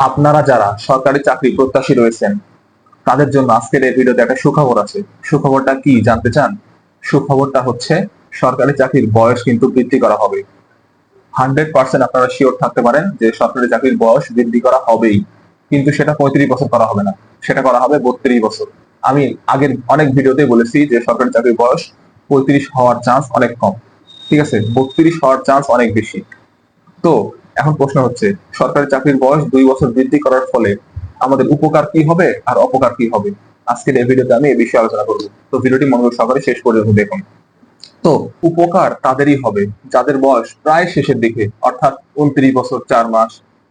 আপনারা যারা সরকারি চাকরি প্রত্যাশী রয়েছেন, তাদের জন্য আজকের এই ভিডিওতে একটা সুখবর আছে। সুখবরটা কি জানতে চান? সুখবরটা হচ্ছে, সরকারি চাকরির বয়স কিন্তু বৃদ্ধি করা হবে। হান্ড্রেড পার্সেন্ট আপনারা শিওর থাকতে পারেন যে সরকারি চাকরির বয়স বৃদ্ধি করা হবেই। কিন্তু সেটা পঁয়ত্রিশ বছর করা হবে না। সেটা করা হবে বত্রিশ বছর। আমি আগের অনেক ভিডিওতে বলেছি যে সরকারি চাকরির বয়স পঁয়ত্রিশ হওয়ার চান্স অনেক কম। ঠিক আছে? বত্রিশ হওয়ার চান্স অনেক বেশি। তো এখন প্রশ্ন হচ্ছে, সরকারি চাকরির বয়স দুই বছর বৃদ্ধি করার ফলে আমাদের উপকার কি হবে আর অপকার কি হবে? আজকের এই ভিডিওতে আমি এই বিষয়ে আলোচনা করব। তো ভিডিওটি মনোযোগ সহকারে শেষ পর্যন্ত দেখুন। তো উপকার তাদেরই হবে। যাদের বয়স প্রায় শেষের দিকে, অর্থাৎ উনত্রিশ বছর চার মাস,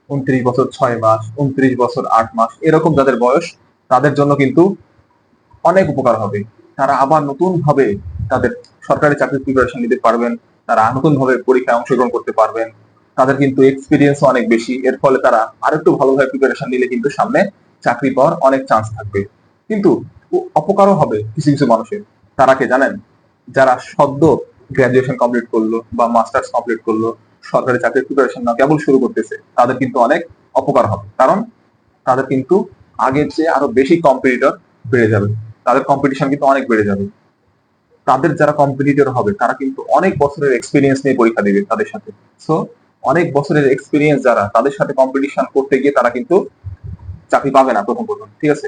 উনত্রিশ বছর ছয় মাস, উনত্রিশ বছর আট মাস, এরকম যাদের বয়স, তাদের জন্য কিন্তু অনেক উপকার হবে। তারা আবার নতুন ভাবে তাদের সরকারি চাকরির প্রিপারেশন নিতে পারবেন, তারা নতুন ভাবে পরীক্ষায় অংশগ্রহণ করতে পারবেন তাদের কিন্তু এক্সপিরিয়েন্স অনেক বেশি। এর ফলে তারা আরেকটু ভালোভাবে প্রিপারেশন নিলে কিন্তু সামনে চাকরি পাওয়ার অনেক চান্স থাকবে। কিন্তু অপকারও হবে কিছু কিছু মানুষের। তারা কে জানেন? যারা সদ্য গ্রাজুয়েশন কমপ্লিট করল বা মাস্টার্স কমপ্লিট করল, সরকারি চাকরির প্রিপারেশন না, কেবল শুরু করতেছে, তাদের কিন্তু অনেক অপকার হবে। কারণ তাদের কিন্তু আগের চেয়ে আরও বেশি কম্পিটিটর বেড়ে যাবে। তাদের কম্পিটিশন কিন্তু অনেক বেড়ে যাবে। তাদের যারা কম্পিটিটর হবে, তারা কিন্তু অনেক বছরের এক্সপিরিয়েন্স নিয়ে পরীক্ষা দিবে তাদের সাথে। সো অনেক বছরের এক্সপিরিয়েন্স যারা, তাদের সাথে কম্পিটিশন করতে গিয়ে তারা কিন্তু চাকরি পাবে না প্রথম প্রথম, ঠিক আছে?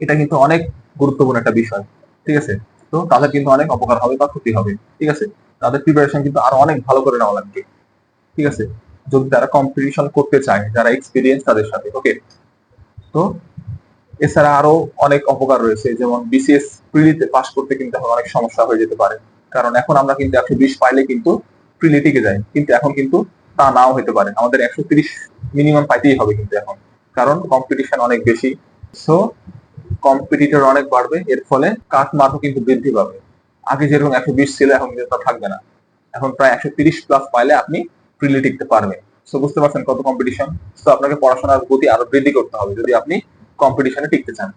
এটা কিন্তু অনেক গুরুত্বপূর্ণ একটা বিষয়, ঠিক আছে? তো তাদের কিন্তু অনেক অপকার হবে বা ক্ষতি হবে, ঠিক আছে? তাদের প্রিপারেশন কিন্তু আরও অনেক ভালো করে নেওয়া লাগবে, ঠিক আছে? যদি তারা কম্পিটিশন করতে চায়, যারা এক্সপিরিয়েন্স তাদের সাথে ওকে তো এছাড়া আরও অনেক অপকার রয়েছে, যেমন বিসিএস প্রিলিতে পাস করতে কিন্তু অনেক সমস্যা হয়ে যেতে পারে, কারণ এখন আমরা কিন্তু একশো বিশ পাইলে কিন্তু প্রিলি টিকে যাই কিন্তু এখন কিন্তু তা নাও হতে পারে। আমাদের একশো তিরিশ মিনিমাম পাইতেই হবে কিন্তু এখন, কারণ কম্পিটিশন অনেক বেশি। সো কম্পিটিটর অনেক বাড়বে, এর ফলে কাট মাঠও কিন্তু বৃদ্ধি পাবে। আগে যেরকম একশো বিশ ছিল, এখন কিন্তু তা থাকবে না। এখন প্রায় একশো তিরিশ প্লাস পাইলে আপনি প্রিলি টিকতে পারবেন। সো বুঝতে পারছেন কত কম্পিটিশন তো আপনাকে পড়াশোনার গতি আরও বৃদ্ধি করতে হবে, যদি আপনি কম্পিটিশনে টিকতে চান।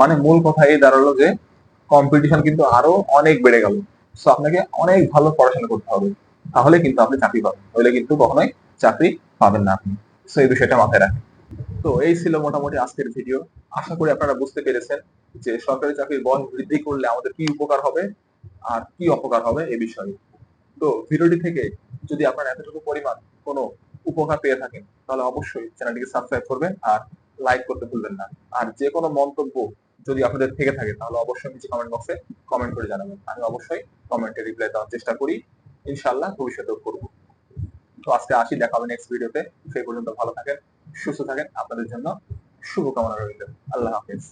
মানে মূল কথা এই দাঁড়াল যে কম্পিটিশন কিন্তু আরও অনেক বেড়ে গেল। সো আপনাকে অনেক ভালো পড়াশোনা করতে হবে। তাহলে কিন্তু আপনি চাকরি পাবেন নইলে কিন্তু কখনোই চাকরি পাবেন না আপনি। সো এই বিষয়টা মাথায় রাখেন। তো, এই ছিল মোটামুটি আজকের ভিডিও আশা করি আপনারা বুঝতে পেরেছেন যে সরকারি চাকরির বয়স বৃদ্ধি করলে আমাদের কি উপকার হবে আর কি অপকার হবে এ বিষয়ে। তো, ভিডিওটি থেকে যদি আপনারা এতটুকু পরিমাণ কোনো উপকার পেয়ে থাকেন, তাহলে অবশ্যই চ্যানেলটিকে সাবস্ক্রাইব করবেন আর লাইক করতে ভুলবেন না। আর যে কোনো মন্তব্য যদি আপনাদের থেকে থাকে, তাহলে অবশ্যই নিচে কমেন্ট বক্সে কমেন্ট করে জানাবেন। আমি অবশ্যই কমেন্টে রিপ্লাই দেওয়ার চেষ্টা করি। ইনশাল্লাহ ভবিষ্যতেও করব। তো আজকে আসি, দেখা হবে নেক্সট ভিডিওতে সেই পর্যন্ত ভালো থাকেন, সুস্থ থাকেন। আপনাদের জন্য শুভকামনা রইল। আল্লাহ হাফেজ।